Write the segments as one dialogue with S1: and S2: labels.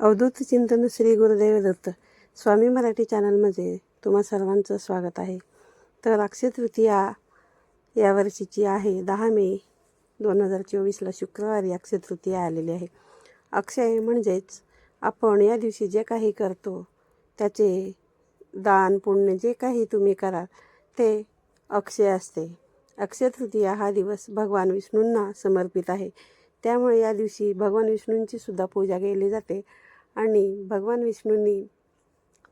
S1: अवधूत चिंतन श्री गुरुदेव दत्त. स्वामी मराठी चॅनलमध्ये तुम्हा सर्वांचं स्वागत आहे. तर अक्षय तृतीया यावर्षीची आहे. दहा मे दोन हजार चोवीसला शुक्रवारी अक्षय तृतीया आलेली आहे. अक्षय म्हणजेच आपण या दिवशी जे काही करतो त्याचे दान पुण्य जे काही तुम्ही कराल ते अक्षय असते. अक्षय तृतीया हा दिवस भगवान विष्णूंना समर्पित आहे. त्यामुळे या दिवशी भगवान विष्णूंची सुद्धा पूजा केली जाते. आणि भगवान विष्णूंनी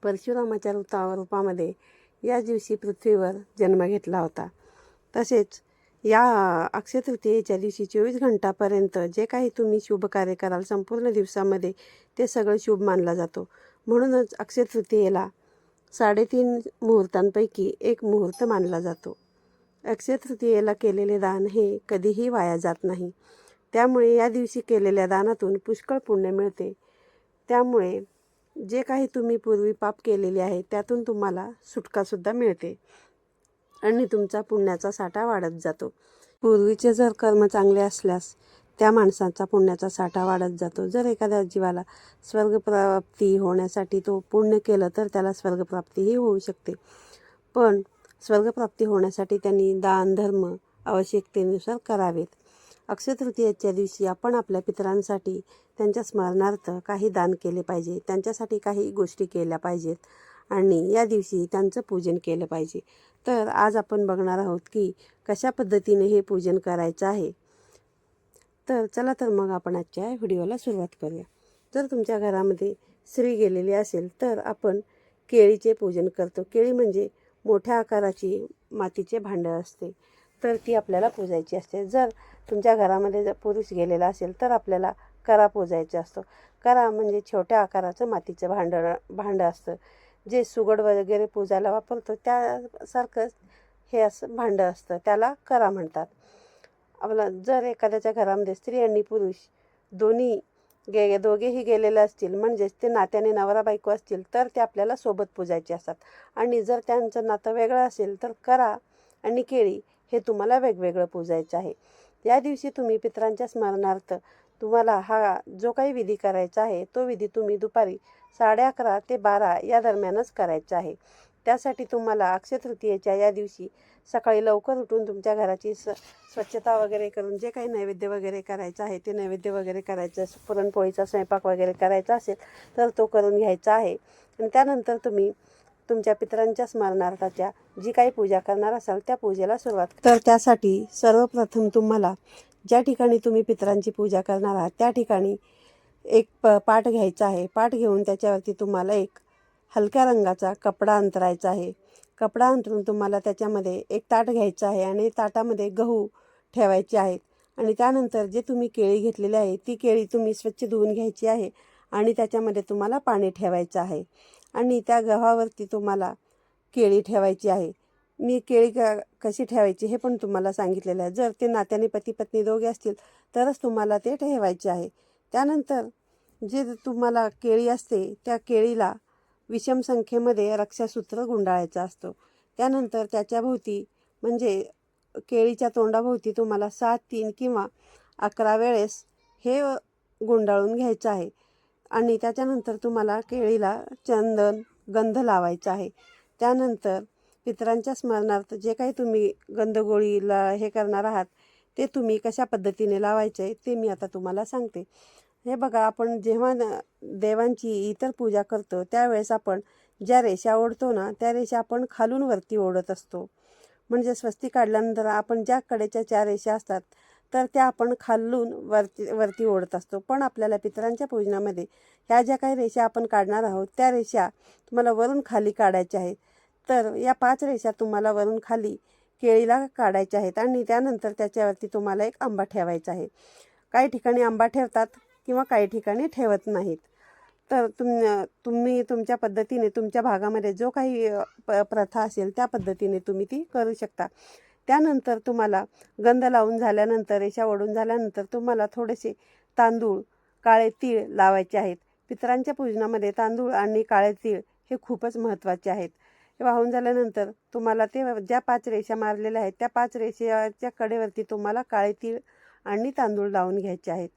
S1: परशुरामाच्या रूपा रूपामध्ये या दिवशी पृथ्वीवर जन्म घेतला होता. तसेच या अक्षय तृतीयेच्या दिवशी चोवीस घंटापर्यंत जे काही तुम्ही शुभ कार्य कराल संपूर्ण दिवसामध्ये ते सगळं शुभ मानला जातो. म्हणूनच अक्षय तृतीयेला साडेतीन मुहूर्तांपैकी एक मुहूर्त मानला जातो. अक्षय तृतीयेला केलेले दान हे कधीही वाया जात नाही. त्यामुळे या दिवशी केलेल्या दानातून पुष्कळ पुण्य मिळते. त्यामुळे जे काही तुम्ही पूर्वी पाप केलेले आहे त्यातून तुम्हाला सुटकासुद्धा मिळते. आणि तुमचा पुण्याचा साठा वाढत जातो. पूर्वीचे जर कर्म चांगले असल्यास त्या माणसाचा पुण्याचा साठा वाढत जातो. जर एखाद्या जीवाला स्वर्गप्राप्ती होण्यासाठी तो पुण्य केलं तर त्याला स्वर्गप्राप्तीही होऊ शकते. पण स्वर्गप्राप्ती होण्यासाठी त्यांनी दान धर्म आवश्यकतेनुसार करावेत. अक्षय तृतीयेच्या दिवशी आपण आपल्या पितरांसाठी त्यांच्या स्मरणार्थ काही दान केले पाहिजे. त्यांच्यासाठी काही गोष्टी केल्या पाहिजेत आणि या दिवशी त्यांचं पूजन केलं पाहिजे. तर आज आपण बघणार आहोत की कशा पद्धतीने हे पूजन करायचं आहे. तर चला तर मग आपण आजच्या व्हिडिओला सुरुवात करूया. जर तुमच्या घरामध्ये स्त्री गेलेली असेल तर आपण केळीचे पूजन करतो. केळी म्हणजे मोठ्या आकाराची मातीचे भांडं असते. तर ती आपल्याला पूजायची असते. जर तुमच्या घरामध्ये जर पुरुष गेलेला असेल तर आपल्याला करा पूजायचा असतो. करा म्हणजे छोट्या आकाराचं मातीचं भांडं भांडं असतं. जे सुगड वगैरे पूजायला वापरतो त्यासारखंच हे असं भांडं असतं. त्याला करा म्हणतात. आपला जर एखाद्याच्या घरामध्ये स्त्री आणि पुरुष दोन्ही गे दोघेही गेलेले असतील म्हणजेच ते नात्याने नवरा बायको असतील तर ते आपल्याला सोबत पूजायचे असतात. आणि जर त्यांचं नातं वेगळं असेल तर करा आणि केळी हे तुम्हाला वेगवेगळं पूजायचं आहे. या दिवशी तुम्ही पितरांच्या स्मरणार्थ तुम्हाला हा जो काही विधी करायचा आहे तो विधी तुम्ही दुपारी साडे अकरा ते बारा या दरम्यानच करायचा आहे. त्यासाठी तुम्हाला अक्षय तृतीयेच्या या दिवशी सकाळी लवकर उठून तुमच्या घराची स स्वच्छता वगैरे करून जे काही नैवेद्य वगैरे करायचं आहे ते नैवेद्य वगैरे करायचं पुरणपोळीचा स्वयंपाक वगैरे करायचा असेल तर तो करून घ्यायचा आहे. आणि त्यानंतर तुम्ही तुमच्या पितरांच्या स्मरणार्थाच्या जी काही पूजा करणार असाल त्या पूजेला सुरुवात तर त्यासाठी सर्वप्रथम तुम्हाला ज्या ठिकाणी तुम्ही पितरांची पूजा करणार आहात त्या ठिकाणी एक प पाठ घ्यायचा आहे. पाठ घेऊन त्याच्यावरती तुम्हाला एक हलक्या रंगाचा कपडा अंतरायचा आहे. कपडा अंतरून तुम्हाला त्याच्यामध्ये एक ताट घ्यायचं आहे आणि ताटामध्ये गहू ठेवायचे आहेत. आणि त्यानंतर जे तुम्ही केळी घेतलेली आहे ती केळी तुम्ही स्वच्छ धुवून घ्यायची आहे आणि त्याच्यामध्ये तुम्हाला पाणी ठेवायचं आहे. आणि त्या गव्हावरती तुम्हाला केळी ठेवायची आहे. मी केळी क कशी ठेवायची हे पण तुम्हाला सांगितलेलं आहे. जर ते नात्याने पती पत्नी दोघे असतील तरच तुम्हाला ते ठेवायचे आहे. त्यानंतर जे तुम्हाला केळी असते त्या केळीला विषम संख्येमध्ये रक्षासूत्र गुंडाळायचं असतो. त्यानंतर त्याच्याभोवती म्हणजे केळीच्या तोंडाभोवती तुम्हाला सात तीन किंवा अकरा वेळेस हे गुंडाळून घ्यायचं आहे. आणि त्याच्यानंतर तुम्हाला केळीला चंदन गंध लावायचा आहे. त्यानंतर पितरांच्या स्मरणार्थ जे काही तुम्ही गंधगोळीला हे करणार आहात ते तुम्ही कशा पद्धतीने लावायचे आहे ते मी आता तुम्हाला सांगते. हे बघा आपण जेव्हा देवांची इतर पूजा करतो त्यावेळेस आपण ज्या रेषा ओढतो ना त्या रेषा आपण खालून वरती ओढत असतो. म्हणजे स्वस्ती काढल्यानंतर आपण ज्या कडेच्या चार रेषा असतात तर त्या आपण खालून वरती वरती ओढत असतो. पण आपल्याला पितरांच्या पूजनामध्ये ह्या ज्या काही रेषा आपण काढणार आहोत त्या रेषा तुम्हाला वरून खाली काढायच्या आहेत. तर या पाच रेषा तुम्हाला वरून खाली केळीला काढायच्या आहेत आणि त्यानंतर त्याच्यावरती तुम्हाला एक आंबा ठेवायचा आहे. काही ठिकाणी आंबा ठेवतात किंवा काही ठिकाणी ठेवत नाहीत. तर तुम तुम्ही तुमच्या पद्धतीने तुमच्या भागामध्ये जो काही प प्रथा असेल त्या पद्धतीने तुम्ही ती करू शकता. त्यानंतर तुम्हाला गंध लावून झाल्यानंतर रेषा ओढून झाल्यानंतर तुम्हाला थोडेसे तांदूळ काळे तीळ लावायचे आहेत. पितरांच्या पूजनामध्ये तांदूळ आणि काळे तीळ हे खूपच महत्त्वाचे आहेत. हे वाहून झाल्यानंतर तुम्हाला ते ज्या पाच रेषा मारलेल्या आहेत त्या पाच रेषेच्या कडेवरती तुम्हाला काळे तीळ आणि तांदूळ लावून घ्यायचे आहेत.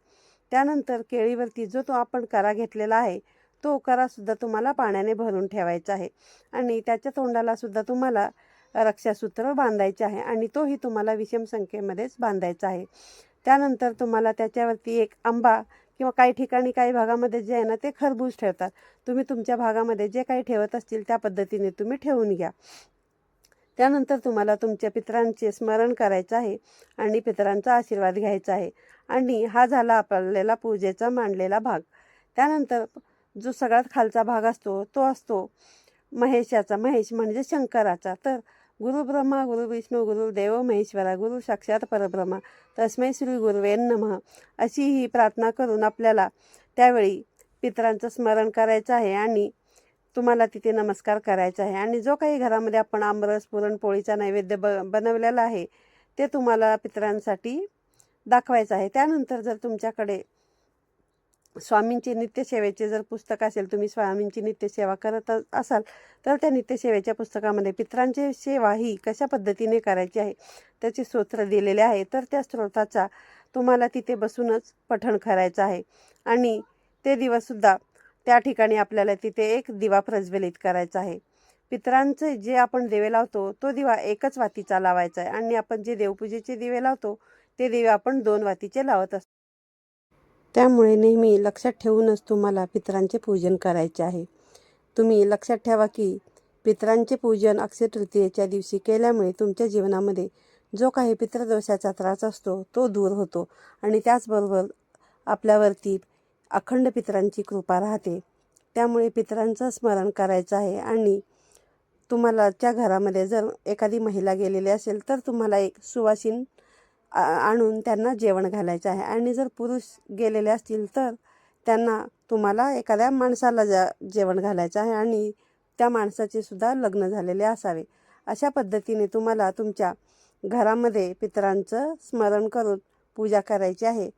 S1: त्यानंतर केळीवरती जो तो आपण करा घेतलेला आहे तो करासुद्धा तुम्हाला पाण्याने भरून ठेवायचा आहे. आणि त्याच्या तोंडालासुद्धा तुम्हाला रक्षासूत्र बांधायचे आहे आणि तोही तुम्हाला विषम संख्येमध्येच बांधायचा आहे. त्यानंतर तुम्हाला त्याच्यावरती एक आंबा किंवा काही ठिकाणी काही भागामध्ये जे आहे ना ते खरबूज ठेवतात. तुम्ही तुमच्या भागामध्ये जे काही ठेवत असतील त्या पद्धतीने तुम्ही ठेवून घ्या. त्यानंतर तुम्हाला तुमच्या पितरांचे स्मरण करायचं आहे आणि पितरांचा आशीर्वाद घ्यायचा आहे आणि हा झाला आपल्याला पूजेचा मांडलेला भाग. त्यानंतर जो सगळ्यात खालचा भाग असतो तो असतो महेशाचा. महेश म्हणजे शंकराचा. तर गुरु ब्रह्मा गुरु विष्णू गुरु देव महेश्वरा गुरु साक्षात परब्रह्मा तस्मै श्री गुरुवेन नमः अशी ही प्रार्थना करून आपल्याला त्यावेळी पितरांचं स्मरण करायचं आहे आणि तुम्हाला तिथे नमस्कार करायचा आहे. आणि जो काही घरामध्ये आपण आमरस पुरणपोळीचा नैवेद्य ब बनवलेला आहे ते तुम्हाला पितरांसाठी दाखवायचं आहे. त्यानंतर जर तुमच्याकडे स्वामींचे नित्यसेवेचे जर पुस्तक असेल तुम्ही स्वामींची नित्यसेवा करत असाल तर त्या नित्यसेवेच्या पुस्तकामध्ये पित्रांची सेवा ही कशा पद्धतीने करायची आहे त्याचे स्तोत्र दिलेले आहे तर त्या स्त्रोताचा तुम्हाला तिथे बसूनच पठण करायचं आहे. आणि ते दिवससुद्धा त्या ठिकाणी आपल्याला तिथे एक दिवा प्रज्वलित करायचा आहे. पितरांचे जे आपण दिवे लावतो तो दिवा एकच वातीचा लावायचा आहे. आणि आपण जे देवपूजेचे दिवे लावतो ते दिवे आपण दोन वातीचे लावत असतो. त्यामुळे नेहमी लक्षात ठेवूनच तुम्हाला पितरांचे पूजन करायचे आहे. तुम्ही लक्षात ठेवा की पितरांचे पूजन अक्षय तृतीयेच्या दिवशी केल्यामुळे तुमच्या जीवनामध्ये जो काही पितृदोषाचा त्रास असतो तो दूर होतो आणि त्याचबरोबर आपल्यावरती अखंड पितरांची कृपा राहते. त्यामुळे पितरांचं स्मरण करायचं आहे आणि तुम्हाला घरामध्ये जर एखादी महिला गेलेली असेल तर तुम्हाला एक सुवासीन आणून त्यांना जेवण घालायचं आहे. आणि जर पुरुष गेलेले असतील तर त्यांना तुम्हाला एखाद्या माणसाला जा जेवण घालायचं आहे आणि त्या माणसाचे सुद्धा लग्न झालेले असावे. अशा पद्धतीने तुम्हाला तुमच्या घरामध्ये पितरांचं स्मरण करून पूजा करायची आहे.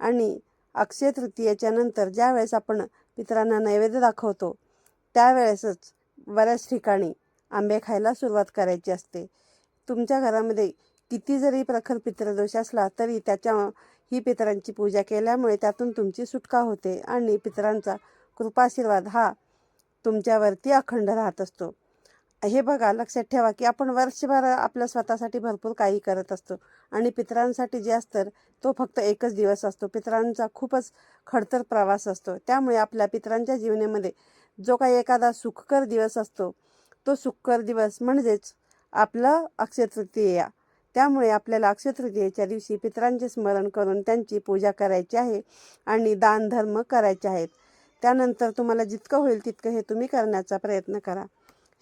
S1: आणि अक्षय तृतीयेच्या नंतर ज्यावेळेस आपण पितरांना नैवेद्य दाखवतो त्यावेळेसच बऱ्याच ठिकाणी आंबे खायला सुरुवात करायची असते. तुमच्या घरामध्ये किती जरी प्रखर पितृदोष असला तरी त्याच्या ही पितरांची पूजा केल्यामुळे त्यातून तुमची सुटका होते आणि पितरांचा कृपाशीर्वाद हा तुमच्यावरती अखंड राहत असतो. हे बघा लक्षात ठेवा की आपण वर्षभर आपल्या स्वतःसाठी भरपूर काही करत असतो आणि पितरांसाठी जे असतं तो फक्त एकच दिवस असतो. पितरांचा खूपच खडतर प्रवास असतो. त्यामुळे आपल्या पितरांच्या जीवनामध्ये जो काही एखादा सुखकर दिवस असतो तो सुखकर दिवस म्हणजेच आपलं अक्षय तृतीया त्यामुळे आपल्याला अक्षयतृतीयेच्या दिवशी पितरांचे स्मरण करून त्यांची पूजा करायची आहे आणि दान धर्म करायचे आहेत. त्यानंतर तुम्हाला जितकं होईल तितकं हे तुम्ही करण्याचा प्रयत्न करा.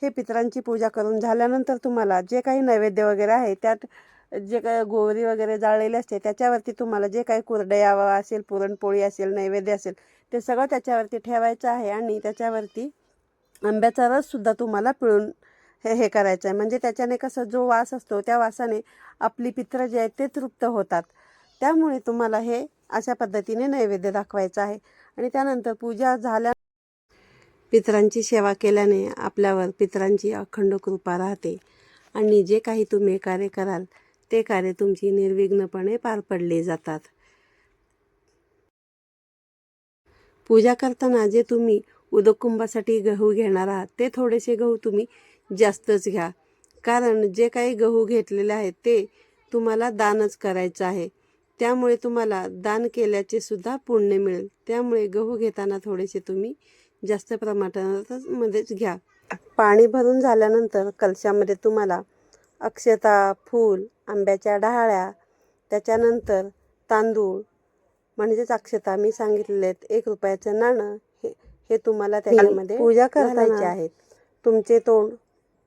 S1: हे पितरांची पूजा करून झाल्यानंतर तुम्हाला जे काही नैवेद्य वगैरे आहे त्यात जे काय गोवरी वगैरे जाळलेले असते त्याच्यावरती तुम्हाला जे काही कुरडया असेल पुरणपोळी असेल नैवेद्य असेल ते सगळं त्याच्यावरती ठेवायचं आहे आणि त्याच्यावरती आंब्याचा रससुद्धा तुम्हाला पिळून हे हे करायचं आहे म्हणजे त्याच्याने कसं जो वास असतो त्या वासाने आपली पित्र जे आहेत ते तृप्त होतात. त्यामुळे तुम्हाला हे अशा पद्धतीने नैवेद्य दाखवायचं आहे. आणि त्यानंतर पूजा झाल्या पितरांची सेवा केल्याने आपल्यावर पितरांची अखंड कृपा राहते. आणि जे काही तुम्ही कार्य कराल ते कार्य तुमची निर्विघ्नपणे पार पडले जातात. पूजा करताना जे तुम्ही उदकुंभासाठी गहू घेणार आहात ते थोडेसे गहू तुम्ही जास्तच घ्या. कारण जे काही गहू घेतलेले आहेत ते तुम्हाला दानच करायचं आहे. त्यामुळे तुम्हाला दान केल्याचे सुद्धा पुण्य मिळेल. त्यामुळे गहू घेताना थोडेसे तुम्ही जास्त प्रमाणात मध्येच घ्या. पाणी भरून झाल्यानंतर कलशामध्ये तुम्हाला अक्षता फूल आंब्याच्या डहाळ्या त्याच्यानंतर तांदूळ म्हणजेच अक्षता मी सांगितलेले आहेत एक रुपयाचं नाणं हे हे तुम्हाला त्याच्यामध्ये पूजा करायची आहेत. तुमचे तोंड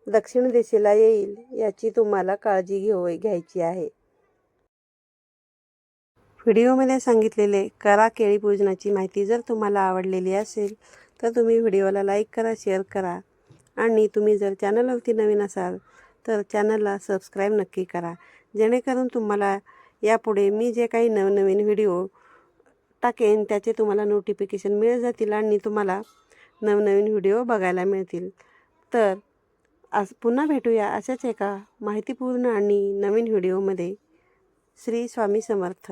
S1: दक्षिण दिशेला येईल याची तुम्हाला काळजी घेऊ घ्यायची आहे. व्हिडिओमध्ये सांगितलेले करा केळी पूजनाची माहिती जर तुम्हाला आवडलेली असेल तर तुम्ही व्हिडिओला लाईक करा शेअर करा. आणि तुम्ही जर चॅनलवरती नवीन असाल तर चॅनलला सबस्क्राईब नक्की करा. जेणेकरून तुम्हाला यापुढे मी जे काही नवनवीन व्हिडिओ टाकेन त्याचे तुम्हाला नोटिफिकेशन मिळत जातील आणि तुम्हाला नवनवीन व्हिडिओ बघायला मिळतील. तर आज पुन्हा भेटूया अशाच एका माहितीपूर्ण आणि नवीन व्हिडिओमध्ये. श्री स्वामी समर्थ.